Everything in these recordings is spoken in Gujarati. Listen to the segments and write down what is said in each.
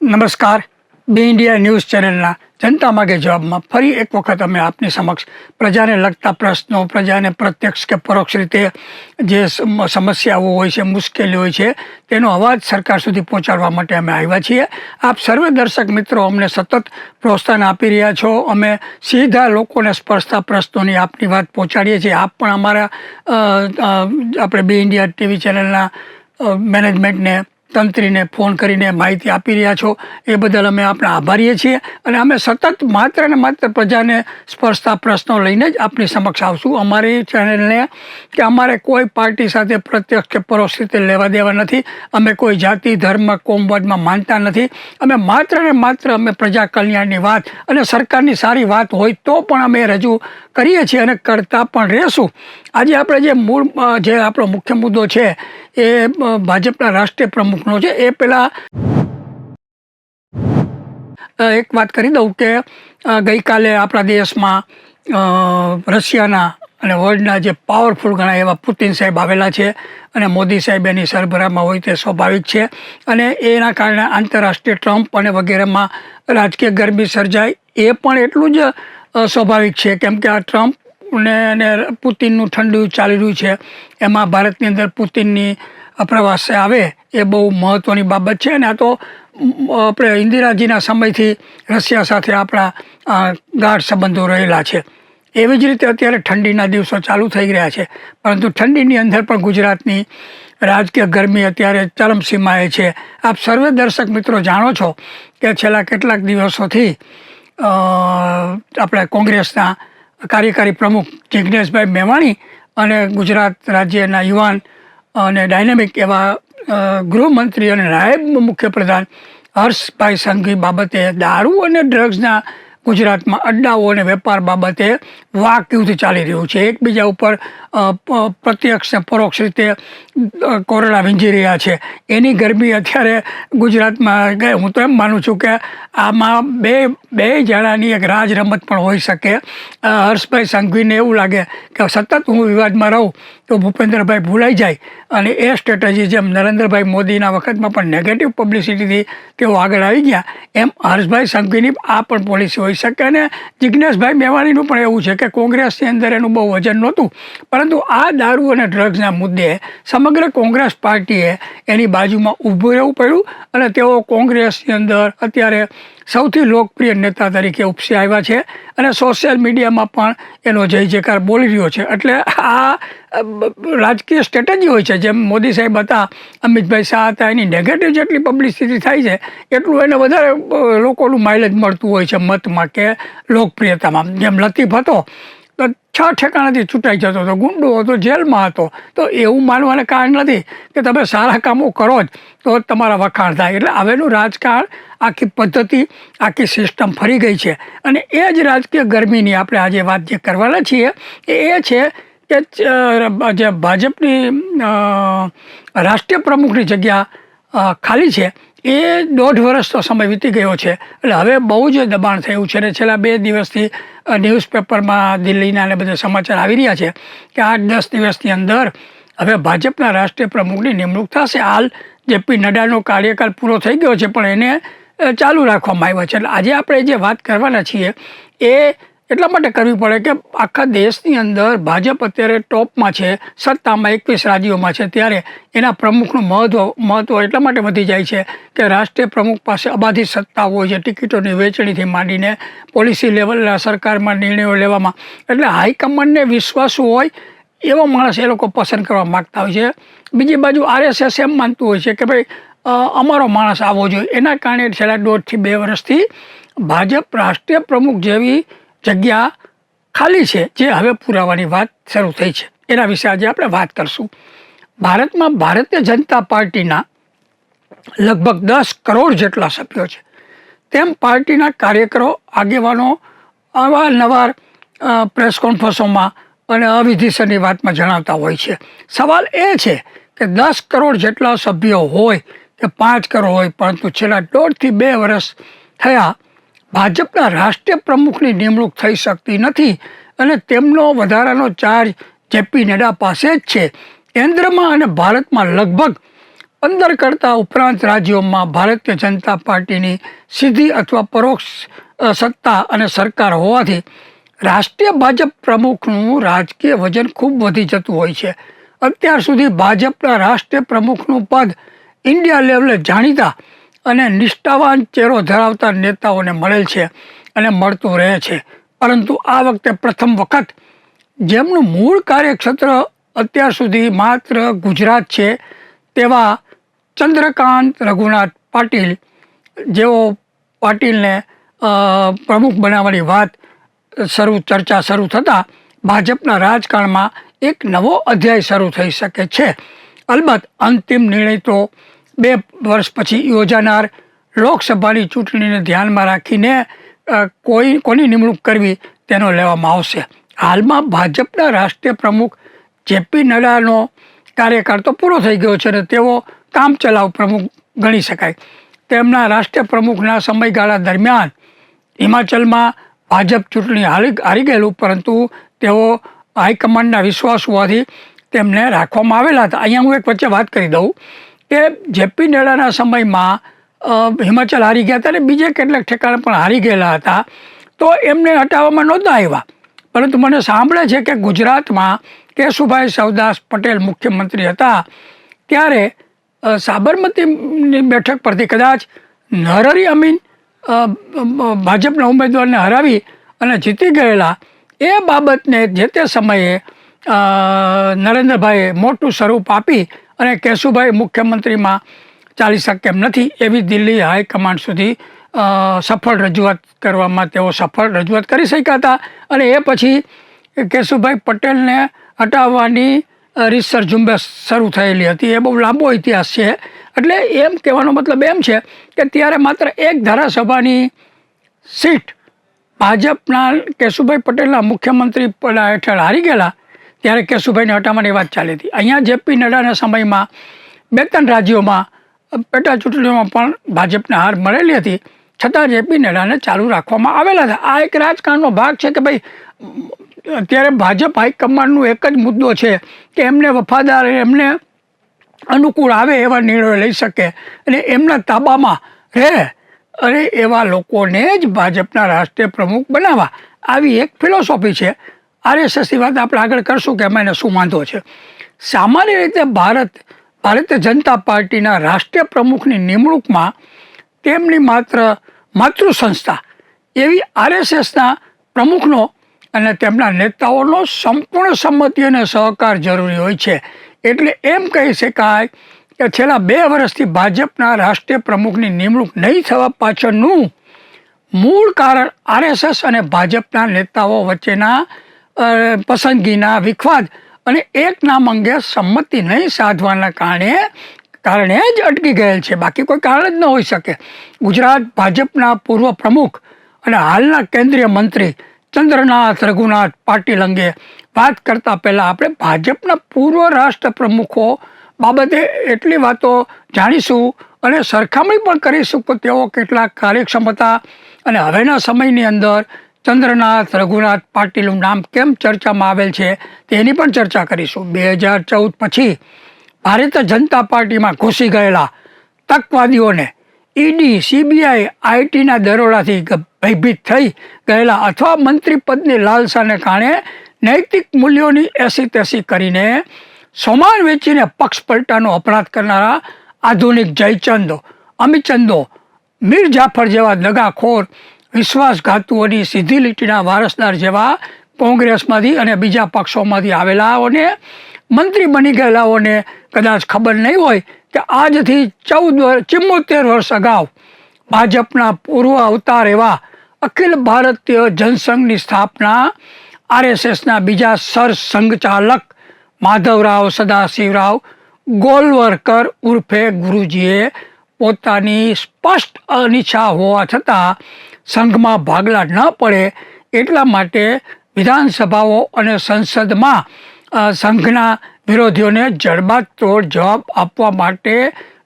નમસ્કાર. બે ઇન્ડિયા ન્યૂઝ ચેનલના જનતા માગે જવાબમાં ફરી એક વખત અમે આપની સમક્ષ પ્રજાને લગતા પ્રશ્નો, પ્રજાને પ્રત્યક્ષ કે પરોક્ષ રીતે જે સમસ્યાઓ હોય છે મુશ્કેલી હોય છે, તેનો અવાજ સરકાર સુધી પહોંચાડવા માટે અમે આવ્યા છીએ. આપ સર્વે દર્શક મિત્રો અમને સતત પ્રોત્સાહન આપી રહ્યા છો. અમે સીધા લોકોને સ્પર્શતા પ્રશ્નોની આપની વાત પહોંચાડીએ છીએ. આપ પણ અમારા આપણે બે ઇન્ડિયા ટીવી ચેનલના મેનેજમેન્ટને તંત્રીને ફોન કરીને માહિતી આપી રહ્યા છો. એ બદલ અમે આપણા આભારીએ છીએ અને અમે સતત માત્ર ને માત્ર પ્રજાને સ્પર્શતા પ્રશ્નો લઈને જ આપની સમક્ષ આવશું. અમારી ચેનલને કે અમારે કોઈ પાર્ટી સાથે પ્રત્યક્ષ કે પરોક્ષ રીતે લેવા દેવા નથી. અમે કોઈ જાતિ, ધર્મ કોમવાદમાં માનતા નથી. અમે માત્ર ને માત્ર અમે પ્રજા કલ્યાણની વાત અને સરકારની સારી વાત હોય તો પણ અમે રજૂ કરીએ છીએ અને કરતા પણ રહેશું. આજે આપણે જે મૂળ જે આપણો મુખ્ય મુદ્દો છે એ ભાજપના રાષ્ટ્રીય પ્રમુખનો છે. એ પહેલાં એક વાત કરી દઉં કે ગઈકાલે આપણા દેશમાં રશિયાના અને વર્લ્ડના જે પાવરફુલ ઘણા એવા પુતિન સાહેબ આવેલા છે અને મોદી સાહેબ એની સરભરામાં હોય તે સ્વાભાવિક છે. અને એના કારણે આંતરરાષ્ટ્રીય ટ્રમ્પ અને વગેરેમાં રાજકીય ગરમી સર્જાય. એ પણ એટલું જ સ્વાભાવિક છે. કેમ કે આ ટ્રમ્પ ને અને પુતિનનું ઠંડુ ચાલી રહ્યું છે. એમાં ભારતની અંદર પુતિનની પ્રવાસે આવે એ બહુ મહત્ત્વની બાબત છે. અને આ તો આપણે ઇન્દિરાજીના સમયથી રશિયા સાથે આપણા ગાઢ સંબંધો રહેલા છે. એવી જ રીતે અત્યારે ઠંડીના દિવસો ચાલુ થઈ રહ્યા છે. પરંતુ ઠંડીની અંદર પણ ગુજરાતની રાજકીય ગરમી અત્યારે ચરમસીમાએ છે. આપ સર્વે દર્શક મિત્રો જાણો છો કે છેલ્લા કેટલાક દિવસોથી આપણે કોંગ્રેસના કાર્યકારી પ્રમુખ જિજ્ઞેશભાઈ મેવાણી અને ગુજરાત રાજ્યના યુવાન અને ડાયનેમિક એવા ગૃહમંત્રી અને નાયબ મુખ્યપ્રધાન હર્ષભાઈ સંઘવી બાબતે દારૂ અને ડ્રગ્સના ગુજરાતમાં અડ્ડાઓ અને વેપાર બાબતે વાક યુદ્ધ ચાલી રહ્યું છે. એકબીજા ઉપર પ્રત્યક્ષ પરોક્ષ રીતે કોરડા વીંજી રહ્યા છે. એની ગરમી અત્યારે ગુજરાતમાં ગઈ. હું તો એમ માનું છું કે આમાં બે બે જણાની એક રાજ રમત પણ હોઈ શકે. હર્ષભાઈ સંઘવીને એવું લાગે કે સતત હું વિવાદમાં રહું તો ભૂપેન્દ્રભાઈ ભૂલાઈ જાય. અને એ સ્ટ્રેટેજી જેમ નરેન્દ્રભાઈ મોદીના વખતમાં પણ નેગેટિવ પબ્લિસિટીથી તેઓ આગળ આવી ગયા, એમ હર્ષભાઈ સંઘવીની આ પણ પોલિસી હોઈ શકે અને જિજ્ઞેશભાઈ મેવાણીનું પણ એવું છે કે કોંગ્રેસની અંદર એનું બહુ વજન નહોતું. પરંતુ આ દારૂ અને ડ્રગ્સના મુદ્દે સમગ્ર કોંગ્રેસ પાર્ટીએ એની બાજુમાં ઊભું રહેવું પડ્યું અને તેઓ કોંગ્રેસની અંદર અત્યારે સૌથી લોકપ્રિય નેતા તરીકે ઉપસી આવ્યા છે અને સોશિયલ મીડિયામાં પણ એનો જય જયકાર બોલી રહ્યો છે. એટલે આ રાજકીય સ્ટ્રેટેજી હોય છે, જેમ મોદી સાહેબ હતા, અમિતભાઈ શાહ હતા, એની નેગેટિવ જેટલી પબ્લિસિટી થાય છે, એટલું એને વધારે લોકોનું માઇલેજ મળતું હોય છે મતમાં કે લોકપ્રિયતામાં. જેમ લતીફ હતો તો છ ઠેકાણાથી છૂટાઈ જતો હતો. ગુંડો હતો, જેલમાં હતો. તો એવું માનવાને કારણ નથી કે તમે સારા કામો કરો જ તો તમારા વખાણ થાય. એટલે હવેનું રાજકારણ આખી પદ્ધતિ, આખી સિસ્ટમ ફરી ગઈ છે. અને એ જ રાજકીય ગરમીની આપણે આજે વાત જે કરવાના છીએ એ એ છે કે જે ભાજપની રાષ્ટ્રીય પ્રમુખની જગ્યા ખાલી છે. એ દોઢ વર્ષનો સમય વીતી ગયો છે. એટલે હવે બહુ જ દબાણ થયું છે અને છેલ્લા બે દિવસથી ન્યૂઝપેપરમાં દિલ્હીના અને બધા સમાચાર આવી રહ્યા છે કે આઠ દસ દિવસની અંદર હવે ભાજપના રાષ્ટ્રીય પ્રમુખની નિમણૂક થશે. હાલ જેપી નડ્ડાનો કાર્યકાળ પૂરો થઈ ગયો છે પણ એને ચાલુ રાખવામાં આવ્યો છે. એટલે આજે આપણે જે વાત કરવાના છીએ એ એટલા માટે કરવી પડે કે આખા દેશની અંદર ભાજપ અત્યારે ટોપમાં છે, સત્તામાં એકવીસ રાજ્યોમાં છે, ત્યારે એના પ્રમુખનું મહત્વ મહત્વ એટલા માટે વધી જાય છે કે રાષ્ટ્રીય પ્રમુખ પાસે અબાધિત સત્તા હોય છે, ટિકિટોની વેચણીથી માંડીને પોલિસી લેવલના સરકારમાં નિર્ણયો લેવામાં. એટલે હાઈકમાન્ડને વિશ્વાસુ હોય એવો માણસ એ લોકો પસંદ કરવા માગતા હોય છે. બીજી બાજુ આરએસએસ એમ માનતું હોય છે કે ભાઈ અમારો માણસ આવવો જોઈએ. એના કારણે છેલ્લા દોઢથી બે વર્ષથી ભાજપ રાષ્ટ્રીય પ્રમુખ જેવી જગ્યા ખાલી છે, જે હવે પુરાવાની વાત શરૂ થઈ છે. એના વિશે આજે આપણે વાત કરશું. ભારતમાં ભારતીય જનતા પાર્ટીના લગભગ દસ કરોડ જેટલા સભ્યો છે. તેમ પાર્ટીના કાર્યકરો, આગેવાનો, અવારનવાર પ્રેસ કોન્ફરન્સોમાં અને અવિધિસરની વાતમાં જણાવતા હોય છે. સવાલ એ છે કે દસ કરોડ જેટલા સભ્યો હોય કે પાંચ કરોડ હોય, પરંતુ છેલ્લા દોઢથી બે વર્ષ થયા ભાજપના રાષ્ટ્રીય પ્રમુખની નિમણૂક થઈ શકતી નથી અને તેમનો વધારાનો ચાર્જ જેપી નડ્ડા પાસે જ છે. કેન્દ્રમાં અને ભારતમાં લગભગ પંદર કરતાં ઉપરાંત રાજ્યોમાં ભારતીય જનતા પાર્ટીની સીધી અથવા પરોક્ષ સત્તા અને સરકાર હોવાથી રાષ્ટ્રીય ભાજપ પ્રમુખનું રાજકીય વજન ખૂબ વધી જતું હોય છે. અત્યાર સુધી ભાજપના રાષ્ટ્રીય પ્રમુખનું પદ ઇન્ડિયા લેવલે જાણીતા અને નિષ્ઠાવાન ચહેરો ધરાવતા નેતાઓને મળેલ છે અને મળતું રહે છે. પરંતુ આ વખતે પ્રથમ વખત જેમનું મૂળ કાર્યક્ષેત્ર અત્યાર સુધી માત્ર ગુજરાત છે, તેવા ચંદ્રકાંત રઘુનાથ પાટીલ, જેઓ પાટીલને પ્રમુખ બનાવવાની વાત શરૂ, ચર્ચા શરૂ થતાં ભાજપના રાજકારણમાં એક નવો અધ્યાય શરૂ થઈ શકે છે. અલબત્ત અંતિમ નિર્ણય તો બે વર્ષ પછી યોજાનાર લોકસભાની ચૂંટણીને ધ્યાનમાં રાખીને કોઈ, કોની નિમણૂક કરવી તેનો લેવામાં આવશે. હાલમાં ભાજપના રાષ્ટ્રીય પ્રમુખ જેપી નડ્ડાનો કાર્યકાળ તો પૂરો થઈ ગયો છે અને તેઓ કામચલાઉ પ્રમુખ ગણી શકાય. તેમના રાષ્ટ્રીય પ્રમુખના સમયગાળા દરમિયાન હિમાચલમાં ભાજપ ચૂંટણી હારી હારી ગયેલું, પરંતુ તેઓ હાઈકમાન્ડના વિશ્વાસ હોવાથી તેમને રાખવામાં આવેલા હતા. અહીંયા હું એક વચ્ચે વાત કરી દઉં. કે જેપી નડ્ડાના સમયમાં હિમાચલ હારી ગયા હતા અને બીજે કેટલાક ઠેકાણે પણ હારી ગયેલા હતા, તો એમને હટાવવામાં નહોતા આવ્યા. પરંતુ મને સાંભળે છે કે ગુજરાતમાં કેશુભાઈ સવદાસ પટેલ મુખ્યમંત્રી હતા, ત્યારે સાબરમતીની બેઠક પરથી કદાચ નરરી અમીન ભાજપના ઉમેદવારને હરાવી અને જીતી ગયેલા, એ બાબતને જે તે સમયે નરેન્દ્રભાઈએ મોટું સ્વરૂપ આપી અને કેશુભાઈ મુખ્યમંત્રીમાં ચાલી શકે એમ નથી. એવી દિલ્હી હાઈકમાન્ડ સુધી સફળ રજૂઆત કરવામાં તેઓ સફળ રજૂઆત કરી શક્યા હતા. અને એ પછી કેશુભાઈ પટેલને હટાવવાની રીતસર ઝુંબેશ શરૂ થયેલી હતી. એ બહુ લાંબો ઇતિહાસ છે. એટલે એમ કહેવાનો મતલબ એમ છે કે ત્યારે માત્ર એક ધારાસભાની સીટ ભાજપના કેશુભાઈ પટેલના મુખ્યમંત્રી પદા હેઠળ હારી ગયેલા. ત્યારે કેશુભાઈને હટાવવાની વાત ચાલી હતી. અહીંયા જેપી નડ્ડાના સમયમાં બે ત્રણ રાજ્યોમાં, પેટા ચૂંટણીઓમાં પણ ભાજપને હાર મળેલી હતી. છતાં જેપી નડ્ડાને ચાલુ રાખવામાં આવેલા હતા. આ એક રાજકારણનો ભાગ છે કે ભાઈ, અત્યારે ભાજપ હાઈકમાન્ડનું એક જ મુદ્દો છે કે એમને વફાદાર, એમને અનુકૂળ આવે એવા નિર્ણયો લઈ શકે અને એમના તાબામાં રહે અને એવા લોકોને જ ભાજપના રાષ્ટ્રીય પ્રમુખ બનાવવા. આવી એક ફિલોસોફી છે. આરએસએસની વાત આપણે આગળ કરશું કે એમાં એને શું વાંધો છે. સામાન્ય રીતે ભારત, ભારતીય જનતા પાર્ટીના રાષ્ટ્રીય પ્રમુખની નિમણૂકમાં તેમની માત્ર માતૃ સંસ્થા એવી આરએસએસના પ્રમુખનો અને તેમના નેતાઓનો સંપૂર્ણ સંમતિ અને સહકાર જરૂરી હોય છે. એટલે એમ કહી શકાય કે છેલ્લા બે વર્ષથી ભાજપના રાષ્ટ્રીય પ્રમુખની નિમણૂક નહીં થવા પાછળનું મૂળ કારણ આરએસએસ અને ભાજપના નેતાઓ વચ્ચેના પસંદગીના વિખવાદ અને એક નામ અંગે સંમતિ નહીં સાધવાના કારણે કારણે જ અટકી ગયેલ છે. બાકી કોઈ કારણ જ ન હોઈ શકે. ગુજરાત ભાજપના પૂર્વ પ્રમુખ અને હાલના કેન્દ્રીય મંત્રી ચંદ્રનાથ રઘુનાથ પાટીલ અંગે વાત કરતા પહેલાં આપણે ભાજપના પૂર્વ રાષ્ટ્ર પ્રમુખો બાબતે એટલી વાતો જાણીશું અને સરખામણી પણ કરીશું કે તેઓ કેટલા કાર્યક્ષમ હતા અને હવેના સમયની અંદર ચંદ્રનાથ, રઘુનાથ પાટીલનું નામ કેમ ચર્ચામાં આવેલ છે તેની પણ ચર્ચા કરીશું. બે હજાર ચૌદ પછી ભારતીય જનતા પાર્ટીમાં ઘૂસી ગયેલા તકવાદીઓને ઈડી, સીબીઆઈ, આઈટીના દરોડાથી ભયભીત થઈ ગયેલા અથવા મંત્રી પદની લાલસાને કારણે નૈતિક મૂલ્યોની એસી તેસી કરીને સોમાન વેચીને પક્ષ પલટાનો અપરાધ કરનારા આધુનિક જયચંદો અમિતચંદો મીર જાફર જેવા દગાખોર વિશ્વાસઘાતુઓની સીધી લીટીના વારસદાર જેવા કોંગ્રેસમાંથી અને બીજા પક્ષોમાંથી આવેલાઓને, મંત્રી બની ગયેલાઓને કદાચ ખબર નહીં હોય કે આજથી ચૌદ વર્ષ ચુમ્મોતેર વર્ષ અગાઉ ભાજપના પૂર્વ અવતાર એવા અખિલ ભારતીય જનસંઘની સ્થાપના, આરએસએસના બીજા સરસંઘચાલક માધવરાવ સદાશિવરાવ ગોલવરકર ઉર્ફે ગુરુજીએ પોતાની સ્પષ્ટ અનિચ્છા હોવા છતાં સંઘમાં ભાગલા ન પડે એટલા માટે વિધાનસભાઓ અને સંસદમાં સંઘના વિરોધીઓને જડબાતોડ જવાબ આપવા માટે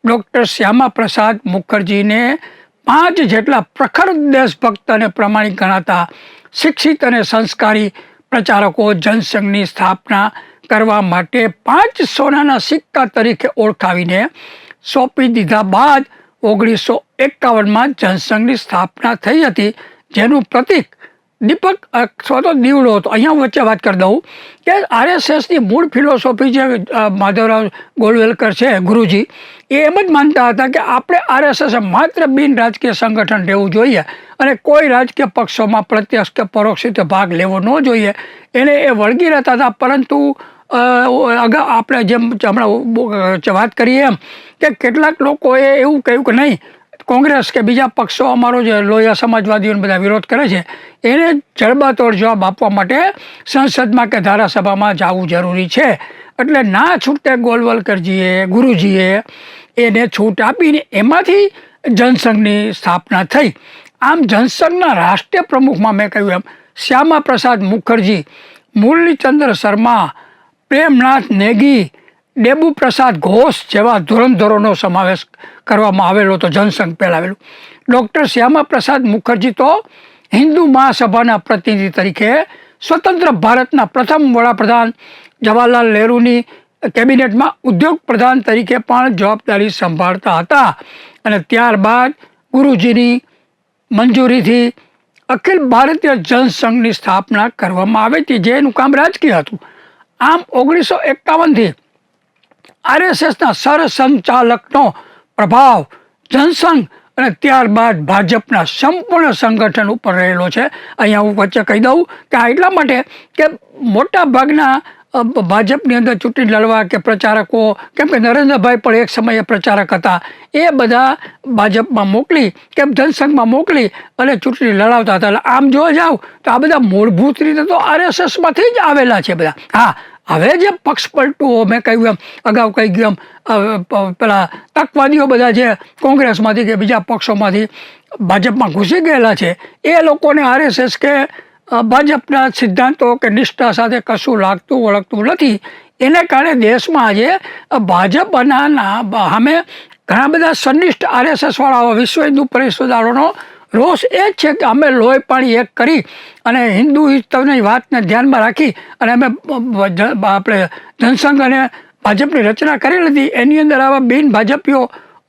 ડૉક્ટર શ્યામા પ્રસાદ મુખર્જીને પાંચ જેટલા પ્રખર દેશભક્ત અને પ્રમાણિક ગણાતા શિક્ષિત અને સંસ્કારી પ્રચારકો જનસંઘની સ્થાપના કરવા માટે પાંચ સોનાના સિક્કા તરીકે ઓળખાવીને સોંપી દીધા બાદ ઓગણીસો એકાવનમાં જનસંઘની સ્થાપના થઈ હતી, જેનું પ્રતીક દીપક અથવા તો દીવડો હતો. અહીંયા વચ્ચે વાત કરી દઉં કે આરએસએસની મૂળ ફિલોસોફી જે માધવરાવ ગોળવેલકર છે, ગુરુજી, એ એમ જ માનતા હતા કે આપણે આરએસએસ માત્ર બિન રાજકીય સંગઠન રહેવું જોઈએ અને કોઈ રાજકીય પક્ષોમાં પ્રત્યક્ષ કે પરોક્ષ રીતે ભાગ લેવો ન જોઈએ. એને એ વળગી રહેતા હતા, પરંતુ અ, અગા આપણે જેમ હમણાં વાત કરીએ એમ કે કેટલાક લોકોએ એવું કહ્યું કે નહીં કોંગ્રેસ કે બીજા પક્ષો અમારો જે લોહિયા સમાજવાદીઓને બધા વિરોધ કરે છે એને જડબાતોડ જવાબ આપવા માટે સંસદમાં કે ધારાસભામાં જવું જરૂરી છે. એટલે ના છૂટકે ગોલવલકરજીએ ગુરુજીએ એને છૂટ આપીને એમાંથી જનસંઘની સ્થાપના થઈ. આમ જનસંઘના રાષ્ટ્રીય પ્રમુખમાં મેં કહ્યું એમ શ્યામા પ્રસાદ મુખર્જી મુરલીચંદ્ર શર્મા પ્રેમનાથ નેગી ડેબુ પ્રસાદ ઘોષ જેવા ધોરણધોરોનો સમાવેશ કરવામાં આવેલો હતો, જનસંઘ પહેલાં આવેલું ડૉક્ટર શ્યામા પ્રસાદ મુખર્જી તો હિન્દુ મહાસભાના પ્રતિનિધિ તરીકે સ્વતંત્ર ભારતના પ્રથમ વડાપ્રધાન જવાહરલાલ નહેરુની કેબિનેટમાં ઉદ્યોગ પ્રધાન તરીકે પણ જવાબદારી સંભાળતા હતા અને ત્યારબાદ ગુરુજીની મંજૂરીથી અખિલ ભારતીય જનસંઘની સ્થાપના કરવામાં આવી હતી જેનું કામ રાજકીય હતું. આમ ઓગણીસો એકાવનથી આરએસએસના સરસંચાલકનો પ્રભાવ જનસંઘ અને ત્યારબાદ ભાજપના સંપૂર્ણ સંગઠન ઉપર રહેલો છે. અહીંયા હું વચ્ચે કહી દઉં કે આ એટલા માટે કે મોટા ભાગના ભાજપની અંદર ચૂંટણી લડવા કે પ્રચારકો, કેમ કે નરેન્દ્રભાઈ પણ એક સમયે પ્રચારક હતા, એ બધા ભાજપમાં મોકલી કે જનસંઘમાં મોકલી અને ચૂંટણી લડાવતા હતા. એટલે આમ જોવા જાવ તો આ બધા મૂળભૂત રીતે તો આરએસએસમાંથી જ આવેલા છે બધા. હા હવે જે પક્ષ પલટું, મેં કહ્યું એમ, અગાઉ કહી ગયું એમ પેલા તકવાદીઓ બધા જે કોંગ્રેસમાંથી કે બીજા પક્ષોમાંથી ભાજપમાં ઘૂસી ગયેલા છે, એ લોકોને આરએસએસ કે ભાજપના સિદ્ધાંતો કે નિષ્ઠા સાથે કશું લાગતું ઓળખતું નથી. એને કારણે દેશમાં આજે ભાજપના સામે ઘણા બધા સનિષ્ઠ આરએસએસવાળાઓ વિશ્વ હિન્દુ પરિષદવાળાનો રોષ એ જ છે કે અમે લોહી પાણી એક કરી અને હિન્દુ ઈસ્તવની વાતને ધ્યાનમાં રાખી અને અમે આપણે જનસંઘ અને ભાજપની રચના કરી લીધી. એની અંદર આવા બિન ભાજપીઓ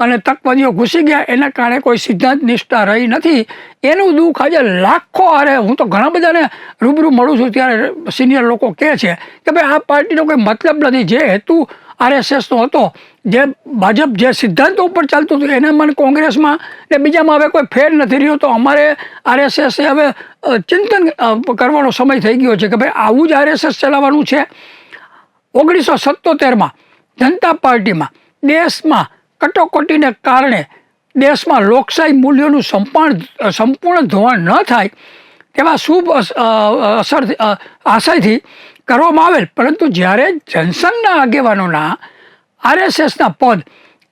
અને તકવાદીઓ ઘૂસી ગયા. એના કારણે કોઈ સિદ્ધાંત નિષ્ઠા રહી નથી. એનું દુઃખ આજે લાખો અરે હું તો ઘણા બધાને રૂબરૂ મળું છું ત્યારે સિનિયર લોકો કહે છે કે ભાઈ આ પાર્ટીનો કોઈ મતલબ નથી. જે હેતુ આરએસએસનો હતો, જે ભાજપ જે સિદ્ધાંતો ઉપર ચાલતું હતું, એને મને કોંગ્રેસમાં ને બીજામાં હવે કોઈ ફેર નથી રહ્યો, તો અમારે આરએસએસ હવે ચિંતન કરવાનો સમય થઈ ગયો છે કે ભાઈ આવું જ આરએસએસ ચલાવવાનું છે. ઓગણીસો સત્તોતેરમાં જનતા પાર્ટીમાં દેશમાં કટોકટીને કારણે દેશમાં લોકશાહી મૂલ્યોનું સંપણ સંપૂર્ણ ધોવાણ ન થાય, તેવા શુભ અસર આશયથી કરવામાં આવેલ. પરંતુ જ્યારે જનસંઘના આગેવાનોના આરએસએસના પદ,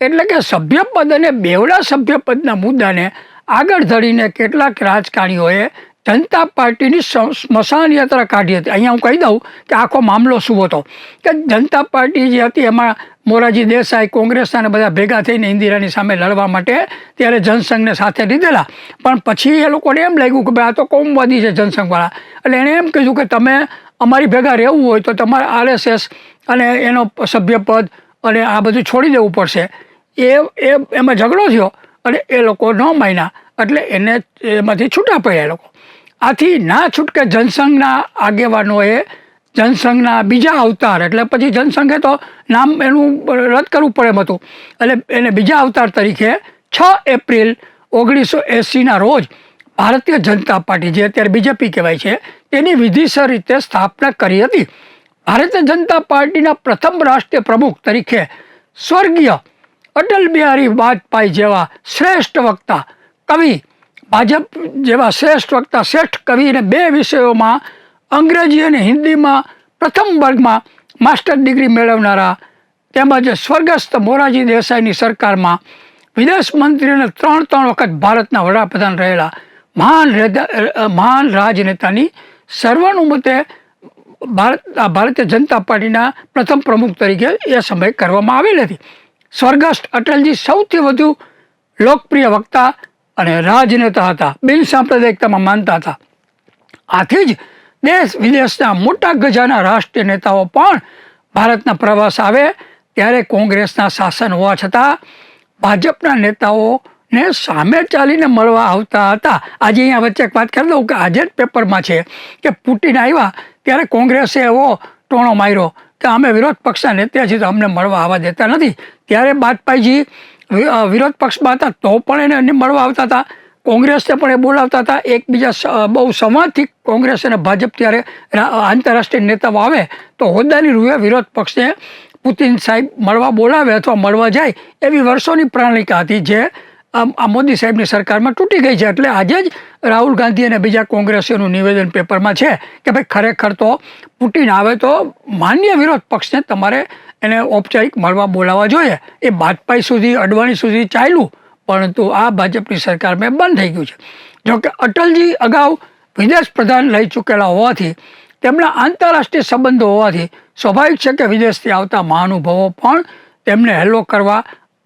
એટલે કે સભ્યપદ અને બેવડા સભ્યપદના મુદ્દાને આગળ ધરીને કેટલાક રાજકારણીઓએ જનતા પાર્ટીની સ્મશાન યાત્રા કાઢી હતી. અહીંયા હું કહી દઉં કે આખો મામલો શું હતો કે જનતા પાર્ટી જે હતી એમાં મોરારજી દેસાઈ કોંગ્રેસના બધા ભેગા થઈને ઇન્દિરાની સામે લડવા માટે ત્યારે જનસંઘને સાથે લીધેલા. પણ પછી એ લોકોને એમ લાગ્યું કે ભાઈ આ તો કોમવાદી છે જનસંઘવાળા. એટલે એણે એમ કીધું કે તમે અમારી ભેગા રહેવું હોય તો તમારે આરએસએસ અને એનો સભ્યપદ અને આ બધું છોડી દેવું પડશે. એ એ, એમાં ઝઘડો થયો અને એ લોકો ન માન્યા. એટલે એને એમાંથી છૂટા પડ્યા લોકો. આથી ના છૂટકે જનસંઘના આગેવાનોએ જનસંઘના બીજા અવતાર, એટલે પછી જનસંઘે તો નામ એનું રદ કરવું પડે એમ હતું. એટલે એને બીજા અવતાર તરીકે છ એપ્રિલ ઓગણીસો એંસીના રોજ ભારતીય જનતા પાર્ટી, જે અત્યારે બીજેપી કહેવાય છે તેની વિધિસર રીતે સ્થાપના કરી હતી. ભારતીય જનતા પાર્ટીના પ્રથમ રાષ્ટ્રીય પ્રમુખ તરીકે સ્વર્ગીય અટલ બિહારી વાજપેયી જેવા શ્રેષ્ઠ વક્તા કવિ, ભાજપ જેવા શ્રેષ્ઠ વક્તા, શ્રેષ્ઠ કવિને બે વિષયોમાં અંગ્રેજી અને હિન્દીમાં પ્રથમ વર્ગમાં માસ્ટર ડિગ્રી મેળવનારા તેમજ સ્વર્ગસ્થ મોરારજી દેસાઈની સરકારમાં વિદેશ મંત્રી અને ત્રણ ત્રણ વખત ભારતના વડાપ્રધાન રહેલા મહાન મહાન રાજનેતાની સર્વાનુમતે ભારત ભારતીય જનતા પાર્ટીના પ્રથમ પ્રમુખ તરીકે એ સમયે કરવામાં આવેલ હતી. સ્વર્ગસ્થ અટલજી સૌથી વધુ લોકપ્રિય વક્તા અને રાજનેતા હતા. બિન સાંપ્રદાયિકતામાં માનતા હતા. આથી જ દેશ વિદેશના મોટા ગજાના રાષ્ટ્રીય નેતાઓ પણ ભારતના પ્રવાસ આવે ત્યારે કોંગ્રેસના શાસન હોવા છતાં ભાજપના નેતાઓને સામે ચાલીને મળવા આવતા હતા. આજે અહીંયા વચ્ચે એક વાત કરી દઉં કે આજે જ પેપરમાં છે કે પુટિન આવ્યા ત્યારે કોંગ્રેસે એવો ટોણો માર્યો કે અમે વિરોધ પક્ષના નેતા છીએ તો અમને મળવા આવવા દેતા નથી. ત્યારે બાજપાઈજી વિરોધ પક્ષમાં હતા તો પણ એને મળવા આવતા હતા. કોંગ્રેસને પણ એ બોલાવતા હતા. એકબીજા બહુ સંવાદથી કોંગ્રેસ અને ભાજપ ત્યારે આંતરરાષ્ટ્રીય નેતાઓ આવે તો હોદ્દાની રૂએ વિરોધ પક્ષને પુતિન સાહેબ મળવા બોલાવે અથવા મળવા જાય એવી વર્ષોની પ્રણાલિકા હતી જે આ મોદી સાહેબની સરકારમાં તૂટી ગઈ છે. એટલે આજે જ રાહુલ ગાંધી અને બીજા કોંગ્રેસીઓનું નિવેદન પેપરમાં છે કે ભાઈ ખરેખર તો પુટિન આવે તો માન્ય વિરોધ પક્ષને તમારે એને ઔપચારિક મળવા બોલાવવા જોઈએ. એ બાજપાઈ સુધી, અડવાણી સુધી ચાલ્યું, પરંતુ આ ભાજપની સરકારમાં બંધ થઈ ગયું છે. જોકે અટલજી અગાઉ વિદેશ પ્રધાન લઈ ચૂકેલા હોવાથી, તેમના આંતરરાષ્ટ્રીય સંબંધો હોવાથી, સ્વાભાવિક છે કે વિદેશથી આવતા મહાનુભાવો પણ તેમને હેલો કરવા,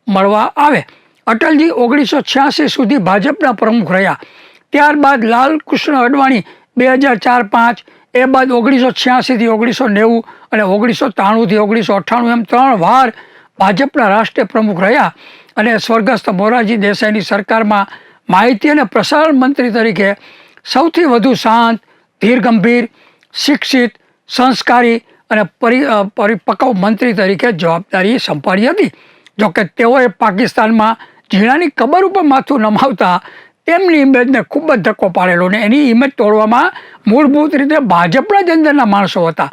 મળવા આવે. અટલજી ઓગણીસો છ્યાસી સુધી ભાજપના પ્રમુખ રહ્યા. ત્યારબાદ લાલકૃષ્ણ અડવાણી બે હજાર ચાર પાંચ, એ બાદ ઓગણીસો છ્યાસીથી ઓગણીસો નેવું અને ઓગણીસો ત્રાણુંથી ઓગણીસો અઠ્ઠાણું એમ ત્રણ વાર ભાજપના રાષ્ટ્રીય પ્રમુખ રહ્યા અને સ્વર્ગસ્થ મોરારજી દેસાઈની સરકારમાં માહિતી અને પ્રસારણ મંત્રી તરીકે સૌથી વધુ શાંત ધીર ગંભીર શિક્ષિત, સંસ્કારી અને પરિ પરિપક્વ મંત્રી તરીકે જવાબદારી સંભાળી હતી. જોકે તેઓએ પાકિસ્તાનમાં ઝીણાની કબર ઉપર માથું નમાવતા તેમની ઇમેજને ખૂબ જ ધક્કો પાડેલો ને એની ઇમેજ તોડવામાં મૂળભૂત રીતે ભાજપના જ અંદરના માણસો હતા.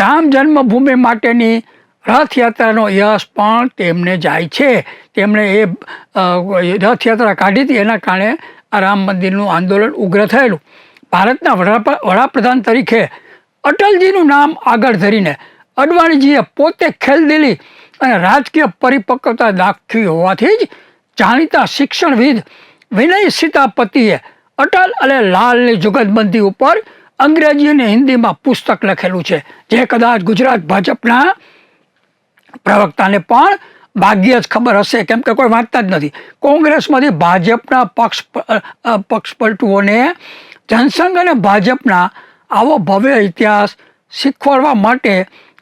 રામ જન્મભૂમિ માટેની રથયાત્રાનો યશ પણ તેમને જાય છે. તેમણે એ રથયાત્રા કાઢી હતી. એના કારણે આ રામ મંદિરનું આંદોલન ઉગ્ર થયેલું. ભારતના વડાપ્રધાન તરીકે અટલજીનું નામ આગળ ધરીને અડવાણીજીએ પોતે ખેલદિલી અને રાજકીય પરિપક્વતા દાખવી હોવાથી જ જાણીતા શિક્ષણવિદ વિનય સીતાપતિએ અટલ અને લાલની જુગતબંધી ઉપર અંગ્રેજી અને હિન્દીમાં પુસ્તક લખેલું છે, જે કદાચ ગુજરાત ભાજપના પ્રવક્તાને પણ ભાગ્ય જ ખબર હશે, કેમ કે કોઈ વાંચતા જ નથી. કોંગ્રેસમાંથી ભાજપના પક્ષ પક્ષપલટુઓને જનસંઘ અને ભાજપના આવો ભવ્ય ઇતિહાસ શીખવાડવા માટે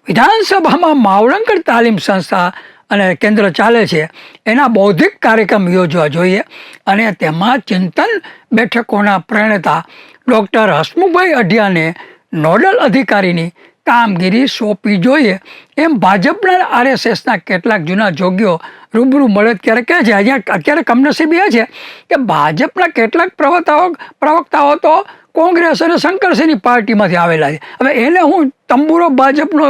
વિધાનસભામાં માવળંકર તાલીમ સંસ્થા અને કેન્દ્ર ચાલે છે, એના બૌદ્ધિક કાર્યક્રમ યોજવા જોઈએ અને તેમાં ચિંતન બેઠકોના પ્રણેતા ડૉક્ટર હસમુખભાઈ અઢિયાને નોડલ અધિકારીની કામગીરી સોંપવી જોઈએ. એમ ભાજપના આરએસએસના કેટલાક જૂના જોગીઓ રૂબરૂ મળે ત્યારે કહે છે? અહીંયા અત્યારે કમનસીબી એ છે કે ભાજપના કેટલાક પ્રવક્તાઓ પ્રવક્તાઓ તો કોંગ્રેસ અને શંકરસિંહની પાર્ટીમાંથી આવેલા છે. હવે એને હું તંબુરો ભાજપનો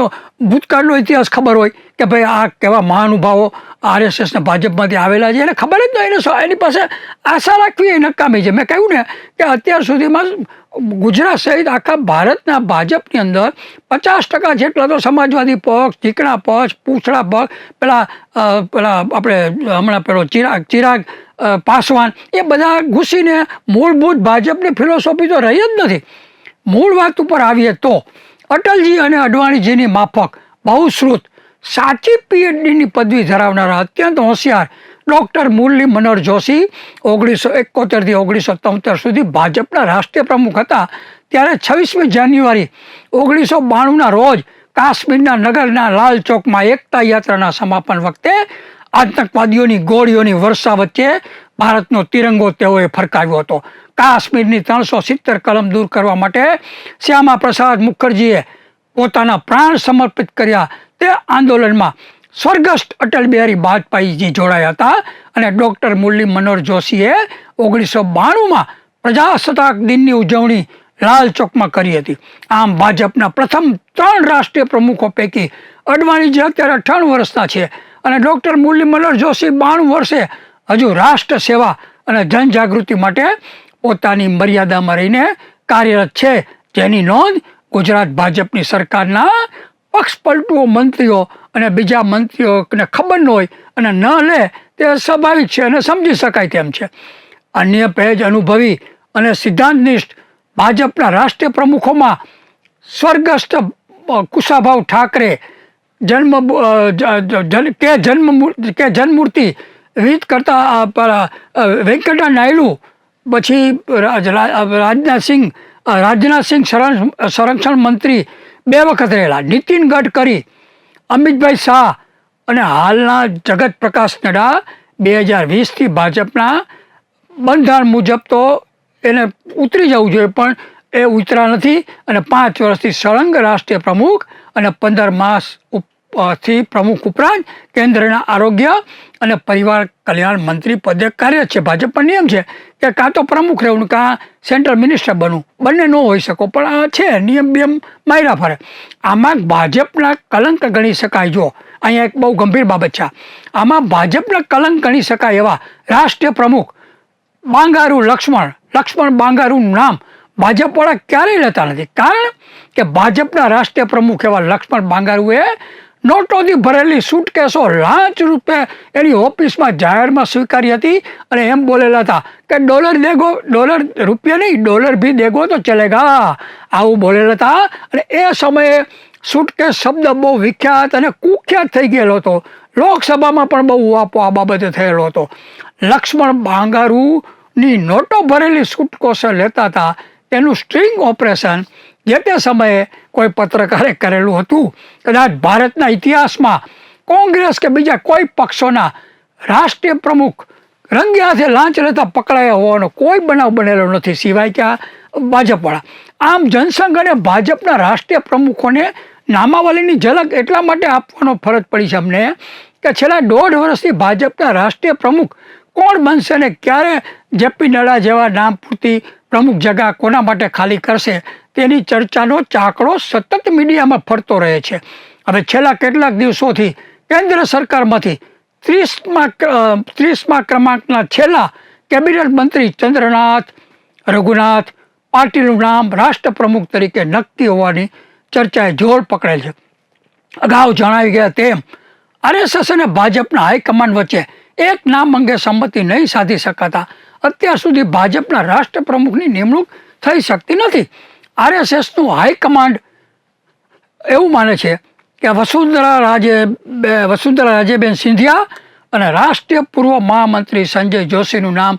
ભૂતકાળનો ઇતિહાસ ખબર હોય કે ભાઈ આ કેવા મહાનુભાવો આરએસએસને ભાજપમાંથી આવેલા છે. એને ખબર જ નહીં એને એની પાસે આશા રાખવી એ નકામી છે. મેં કહ્યું ને કે અત્યાર સુધીમાં ગુજરાત સહિત આખા ભારતના ભાજપની અંદર પચાસ ટકા જેટલા તો સમાજવાદી પક્ષ, ચીકણા પક્ષ, પૂછડા પક્ષ, પેલા પેલા આપણે હમણાં પેલો ચિરાગ ચિરાગ પાસવાન, એ બધા ઘૂસીને મૂળભૂત ભાજપની ફિલોસોફી તો રહી જ નથી. મૂળ વાત ઉપર આવીએ તો અટલજી અને અડવાણીજીની માફક, બહુશ્રુત, સાચી પીએચડીની પદવી ધરાવનારા અત્યંત હોશિયાર ડૉક્ટર મુરલી મનોહર જોશી ઓગણીસો એકોતેરથી ઓગણીસો તોતેર સુધી ભાજપના રાષ્ટ્રીય પ્રમુખ હતા. ત્યારે છવ્વીસમી જાન્યુઆરી ઓગણીસો બાણુંના રોજ કાશ્મીરના નગરના લાલ ચોકમાં એકતા યાત્રાના સમાપન વખતે આતંકવાદીઓની ગોળીઓની વર્ષા વચ્ચે ભારતનો તિરંગો તેઓએ ફરકાવ્યો હતો. કાશ્મીરની ત્રણસો સિત્તેર કલમ દૂર કરવા માટે શ્યામા પ્રસાદ મુખર્જીએ પોતાના પ્રાણ સમર્પિત કર્યા. તે આંદોલનમાં સ્વર્ગસ્થ અટલ બિહારી વાજપેયીજી જોડાયા હતા અને ડૉક્ટર મુરલી મનોહર જોશીએ ઓગણીસો બાણુંમાં પ્રજાસત્તાક દિનની ઉજવણી લાલ ચોકમાં કરી હતી. આમ ભાજપના પ્રથમ ત્રણ રાષ્ટ્રીય પ્રમુખો પૈકી અડવાણીજી અત્યારે અઠ્ઠાણું વર્ષના છે અને ડૉક્ટર મુરલી મનોહર જોશી બાણું વર્ષે હજુ રાષ્ટ્ર સેવા અને જનજાગૃતિ માટે પોતાની મર્યાદામાં રહીને કાર્યરત છે. જેની નોંધ ગુજરાત ભાજપની સરકારના પક્ષપલટુઓ મંત્રીઓ અને બીજા મંત્રીઓને ખબર ન હોય અને ન લે તે સ્વાભાવિક છે અને સમજી શકાય તેમ છે. અન્ય પેજ અનુભવી અને સિદ્ધાંતનિષ્ઠ ભાજપના રાષ્ટ્રીય પ્રમુખોમાં સ્વર્ગસ્થ કુશાભાવ ઠાકરે જન્મ કે જન્મ કે જન્મૂર્તિ વિધ કરતા વેંકટા નાયડુ પછી રાજનાથ રા- રાજનાથસિંહ અ, રાજનાથસિંહ સંરક્ષણ સંરક્ષણ મંત્રી બે વખત રહેલા. નીતિન ગડકરી, અમિતભાઈ શાહ અને હાલના જગત પ્રકાશ નડ્ડા બે હજાર વીસથી ભાજપના બંધારણ મુજબ તો એને ઉતરી જવું જોઈએ, પણ એ ઉતરા નથી અને પાંચ વર્ષથી સળંગ રાષ્ટ્રીય પ્રમુખ અને પંદર માસ ઉપ- થી પ્રમુખ ઉપરાંત કેન્દ્રના આરોગ્ય અને પરિવાર કલ્યાણ મંત્રી પદે કાર્ય છે. ભાજપનો નિયમ છે કે કાં તો પ્રમુખ રહેવું કાં સેન્ટ્રલ મિનિસ્ટર બનવું. બંને ન હોઈ શકો, પણ આ છે નિયમ બિયમ માયરા ફરે. આમાં ભાજપના કલંક ગણી શકાય જો. અહીંયા એક બહુ ગંભીર બાબત છે. આમાં ભાજપના કલંક ગણી શકાય એવા રાષ્ટ્રીય પ્રમુખ બાંગારુ લક્ષ્મણ લક્ષ્મણ બાંગારુનું નામ ભાજપવાળા ક્યારેય લેતા નથી. કારણ કે ભાજપના રાષ્ટ્રીય પ્રમુખ એવા લક્ષ્મણ બાંગારુએ નોટોથી ભરેલી સૂટકેસો લાંચ રૂપે એની ઓફિસમાં જાહેરમાં સ્વીકારી હતી અને એમ બોલેલા હતા કે ડોલર દેગો, ડોલર રૂપિયા નહીં, ડોલર ભી દેગો તો ચલેગા. આવું બોલેલા હતા અને એ સમયે સૂટકેસ શબ્દ બહુ વિખ્યાત અને કુખ્યાત થઈ ગયેલો હતો. લોકસભામાં પણ બહુ વાપો આ બાબતે થયેલો હતો. લક્ષ્મણ બાંગારુની નોટો ભરેલી સુટકોસો લેતા હતા. તેનું સ્ટ્રિંગ ઓપરેશન જે તે સમયે કોઈ પત્રકારે કરેલું હતું. કદાચ ભારતના ઇતિહાસમાં કોંગ્રેસ કે બીજા કોઈ પક્ષોના રાષ્ટ્રીય પ્રમુખ રંગે હાથે લાંચ લેતા પકડાયા હોવાનો કોઈ બનાવ બનેલો નથી. સિવાય કે આ ભાજપવાળા. આમ જનસંઘ અને ભાજપના રાષ્ટ્રીય પ્રમુખોને નામાવલીની ઝલક એટલા માટે આપવાનો ફરજ પડી છે અમને કે છેલ્લા દોઢ વર્ષથી ભાજપના રાષ્ટ્રીય પ્રમુખ કોણ બનશે ને ક્યારે જેપી નડ્ડા જેવા નામ પૂરતી પ્રમુખ જગા કોના માટે ખાલી કરશે? તેની ચર્ચાનો ચાકડો સતત મીડિયામાં ફરતો રહે છે. હવે છેલ્લા કેટલાક દિવસોથી કેન્દ્ર સરકારમાંથી ત્રીસમાં ત્રીસમાં ક્રમાંકના છેલ્લા કેબિનેટ મંત્રી ચંદ્રનાથ, રઘુનાથ, પાટીલનું નામ રાષ્ટ્રપ્રમુખ તરીકે નક્કી હોવાની ચર્ચાએ જોર પકડેલ છે. અગાઉ જણાવી ગયા તેમ, આરએસએસ અને ભાજપના હાઈકમાન્ડ વચ્ચે એક નામ અંગે સંમતિ નહીં સાધી શકાતા અત્યાર સુધી ભાજપના રાષ્ટ્રપ્રમુખની નિમણૂક થઈ શકતી નથી. આરએસએસનું હાઈકમાન્ડ એવું માને છે કે વસુંધરા રાજે વસુંધરા રાજેબેન સિંધિયા અને રાષ્ટ્રીય પૂર્વ મહામંત્રી સંજય જોશીનું નામ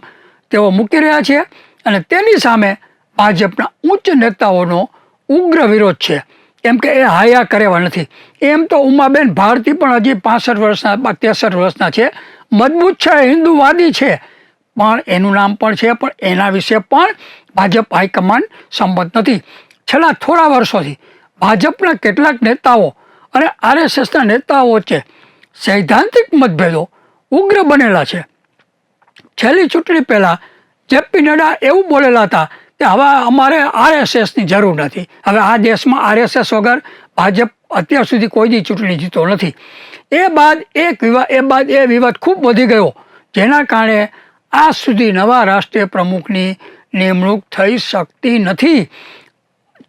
તેઓ મૂકી રહ્યા છે અને તેની સામે ભાજપના ઉચ્ચ નેતાઓનો ઉગ્ર વિરોધ છે. કેમ કે એ હાયા કરેવા નથી. એમ તો ઉમાબેન ભારતી પણ હજી પાસઠ વર્ષના તેસઠ વર્ષના છે. મજબૂત છે, હિન્દુવાદી છે. પણ એનું નામ પણ છે, પણ એના વિશે પણ ભાજપ હાઈકમાન્ડ સંમત નથી. છેલ્લા થોડા વર્ષોથી ભાજપના કેટલાક નેતાઓ અને આરએસએસના નેતાઓ વચ્ચે સૈદ્ધાંતિક મતભેદો ઉગ્ર બનેલા છે. છેલ્લી ચૂંટણી પહેલાં જેપી નડ્ડા એવું બોલેલા હતા કે હવે અમારે આરએસએસની જરૂર નથી. હવે આ દેશમાં આરએસએસ વગર ભાજપ અત્યાર સુધી કોઈ દી ચૂંટણી જીતો નથી. એ બાદ એક વિવાદ એ બાદ એ વિવાદ ખૂબ વધી ગયો, જેના કારણે આજ સુધી નવા રાષ્ટ્રીય પ્રમુખની નિમણૂક થઈ શકતી નથી.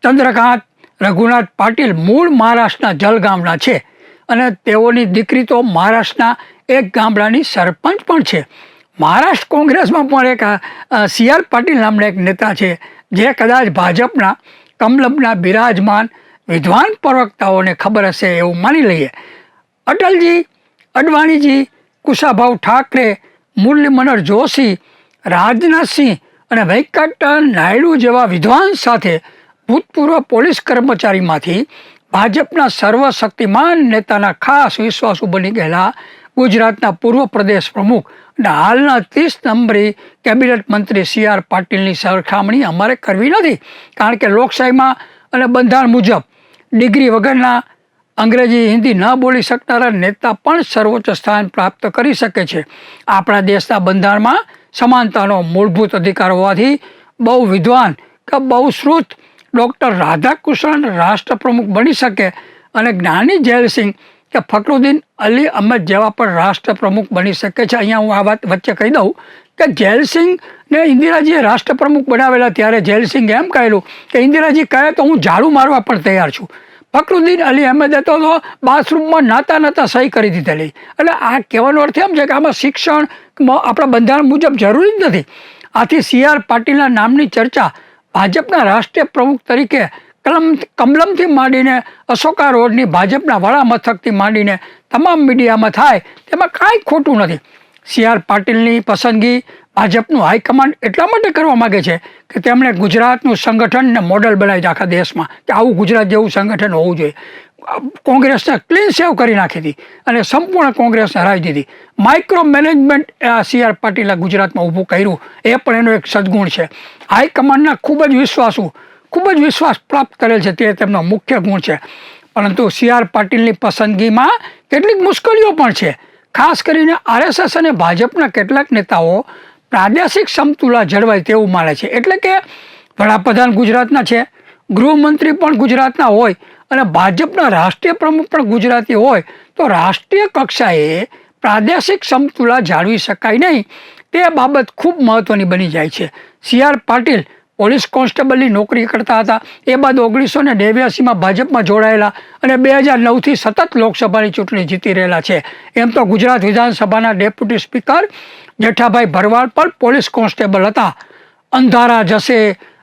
ચંદ્રકાંત રઘુનાથ પાટીલ મૂળ મહારાષ્ટ્રના જલગામના છે અને તેઓની દીકરી તો મહારાષ્ટ્રના એક ગામડાની સરપંચ પણ છે. મહારાષ્ટ્ર કોંગ્રેસમાં પણ એક સી આર પાટીલ નામના એક નેતા છે, જે કદાચ ભાજપના કમલમના બિરાજમાન વિદ્વાન પ્રવક્તાઓને ખબર હશે એવું માની લઈએ. અટલજી, અડવાણીજી, કુશાભાઉ ઠાકરે મુરલી મનોહર જોશી, રાજનાથસિંહ અને વેંકટ નાયડુ જેવા વિદ્વાન સાથે ભૂતપૂર્વ પોલીસ કર્મચારીમાંથી ભાજપના સર્વશક્તિમાન નેતાના ખાસ વિશ્વાસુ બની ગયેલા ગુજરાતના પૂર્વ પ્રદેશ પ્રમુખ અને હાલના ત્રીસ નંબરી કેબિનેટ મંત્રી સી આર પાટીલની સરખામણી અમારે કરવી નથી. કારણ કે લોકશાહીમાં અને બંધારણ મુજબ ડિગ્રી વગરના અંગ્રેજી હિન્દી ન બોલી શકનારા નેતા પણ સર્વોચ્ચ સ્થાન પ્રાપ્ત કરી શકે છે. આપણા દેશના બંધારણમાં સમાનતાનો મૂળભૂત અધિકાર હોવાથી બહુ વિદ્વાન કે બહુ શ્રુત ડૉક્ટર રાધાકૃષ્ણન રાષ્ટ્રપ્રમુખ બની શકે અને જ્ઞાની જયસિંહ કે ફકરુદ્દીન અલી અહમદ જેવા પણ રાષ્ટ્રપ્રમુખ બની શકે છે. અહીંયા હું આ વાત વચ્ચે કહી દઉં કે જયલસિંહને ઇન્દિરાજીએ રાષ્ટ્રપ્રમુખ બનાવેલા ત્યારે જયલસિંહે એમ કહેલું કે, ઇન્દિરાજી કહે તો હું ઝાડુ મારવા પણ તૈયાર છું. ફકરુદ્દીન અલી અહમદે તો તો બાથરૂમમાં નાતા નાતા સહી કરી દીધેલી. એટલે આ કહેવાનો અર્થ એમ છે કે આમાં શિક્ષણ આપણા બંધારણ મુજબ જરૂરી જ નથી. આથી સી આર પાટીલના નામની ચર્ચા ભાજપના રાષ્ટ્રીય પ્રમુખ તરીકે કલમ, કમલમથી માંડીને અશોકા રોડની ભાજપના વડા મથકથી માંડીને તમામ મીડિયામાં થાય, તેમાં કાંઈ ખોટું નથી. સી આર પાટીલની પસંદગી ભાજપનું હાઈકમાન્ડ એટલા માટે કરવા માગે છે કે તેમણે ગુજરાતનું સંગઠનને મોડલ બનાવી આખા દેશમાં. કે આવું ગુજરાત જેવું સંગઠન હોવું જોઈએ. કોંગ્રેસને ક્લીન સેવ કરી નાખી હતી અને સંપૂર્ણ કોંગ્રેસને હરાવી દીધી. માઇક્રો મેનેજમેન્ટ સી આર પાટીલે ગુજરાતમાં ઊભું કર્યું. એ પણ એનો એક સદગુણ છે. હાઈકમાન્ડના ખૂબ જ વિશ્વાસુ, ખૂબ જ વિશ્વાસ પ્રાપ્ત કરેલ છે તે તેમનો મુખ્ય ગુણ છે. પરંતુ સી આર પાટીલની પસંદગીમાં કેટલીક મુશ્કેલીઓ પણ છે. ખાસ કરીને આરએસએસ અને ભાજપના કેટલાક નેતાઓ પ્રાદેશિક સમતુલા જળવાય તેવું માને છે. એટલે કે વડાપ્રધાન ગુજરાતના છે, ગૃહમંત્રી પણ ગુજરાતના હોય અને ભાજપના રાષ્ટ્રીય પ્રમુખ પણ ગુજરાતી હોય, તો રાષ્ટ્રીય કક્ષાએ પ્રાદેશિક સમતુલા જાળવી શકાય નહીં. તે બાબત ખૂબ મહત્ત્વની બની જાય છે. સી આર પાટીલ પોલીસ કોન્સ્ટેબલની નોકરી કરતા હતા. એ બાદ ઓગણીસો ને નેવ્યાસીમાં ભાજપમાં જોડાયેલા અને બે હજાર નવથી સતત લોકસભાની ચૂંટણી જીતી રહેલા છે. એમ તો ગુજરાત વિધાનસભાના ડેપ્યુટી સ્પીકર જેઠાભાઈ ભરવાડ પણ પોલીસ કોન્સ્ટેબલ હતા. અંધારા જશે,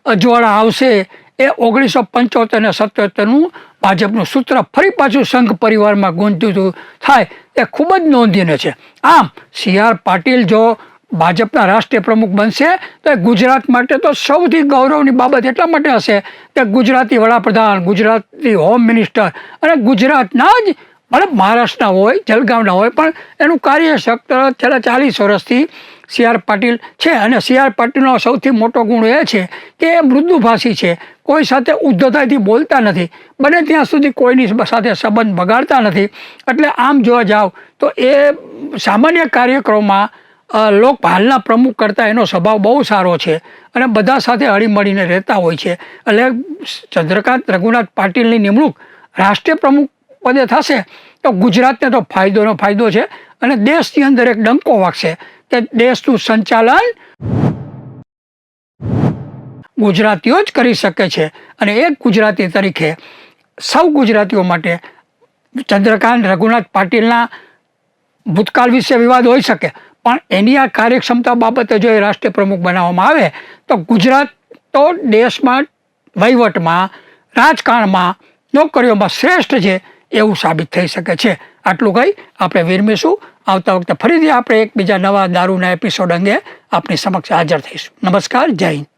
અજવાળા આવશે એ ઓગણીસો પંચોતેર ને સત્યોતેરનું ભાજપનું સૂત્ર ફરી પાછું સંઘ પરિવારમાં ગુંજતું થાય એ ખૂબ જ નોંધીને છે. આમ સી આર પાટીલ જો ભાજપના રાષ્ટ્રીય પ્રમુખ બનશે તો એ ગુજરાત માટે તો સૌથી ગૌરવની બાબત એટલા માટે હશે કે ગુજરાતી વડાપ્રધાન, ગુજરાતી હોમ મિનિસ્ટર અને ગુજરાતના જ ભલે મહારાષ્ટ્રના હોય, જલગાંવના હોય, પણ એનું કાર્ય કાર્યક્ષેત્ર છેલ્લા ચાલીસ વર્ષથી સી આર પાટીલ છે અને સી આર પાટીલનો સૌથી મોટો ગુણ એ છે કે એ મૃદુભાષી છે. કોઈ સાથે ઉદ્ધતાથી બોલતા નથી. બને ત્યાં સુધી કોઈની સાથે સંબંધ બગાડતા નથી. એટલે આમ જોવા જાવ તો એ સામાન્ય કાર્યક્રમમાં અ, લોક હાલના પ્રમુખ કરતાં એનો સ્વભાવ બહુ સારો છે અને બધા સાથે હળીમળીને રહેતા હોય છે. એટલે ચંદ્રકાંત રઘુનાથ પાટીલની નિમણૂક રાષ્ટ્રીય પ્રમુખ પદે થશે તો ગુજરાતને તો ફાયદોનો ફાયદો છે અને દેશની અંદર એક ડંકો વાગશે કે દેશનું સંચાલન ગુજરાતીઓ જ કરી શકે છે અને એક ગુજરાતી તરીકે સૌ ગુજરાતીઓ માટે ચંદ્રકાંત રઘુનાથ પાટીલના ભૂતકાળ વિશે વિવાદ હોઈ શકે. પણ એની આ કાર્યક્ષમતા બાબતે જો એ રાષ્ટ્રીય પ્રમુખ બનાવવામાં આવે, તો ગુજરાત તો દેશમાં વહીવટમાં, રાજકારણમાં, નોકરીઓમાં શ્રેષ્ઠ છે એવું સાબિત થઈ શકે છે. આટલું કહી આપણે વિરમીશું આવતા વખતે ફરીથી આપણે એકબીજા નવા દારૂના એપિસોડ અંગે આપની સમક્ષ હાજર થઈશું. નમસ્કાર, જય હિન્દ.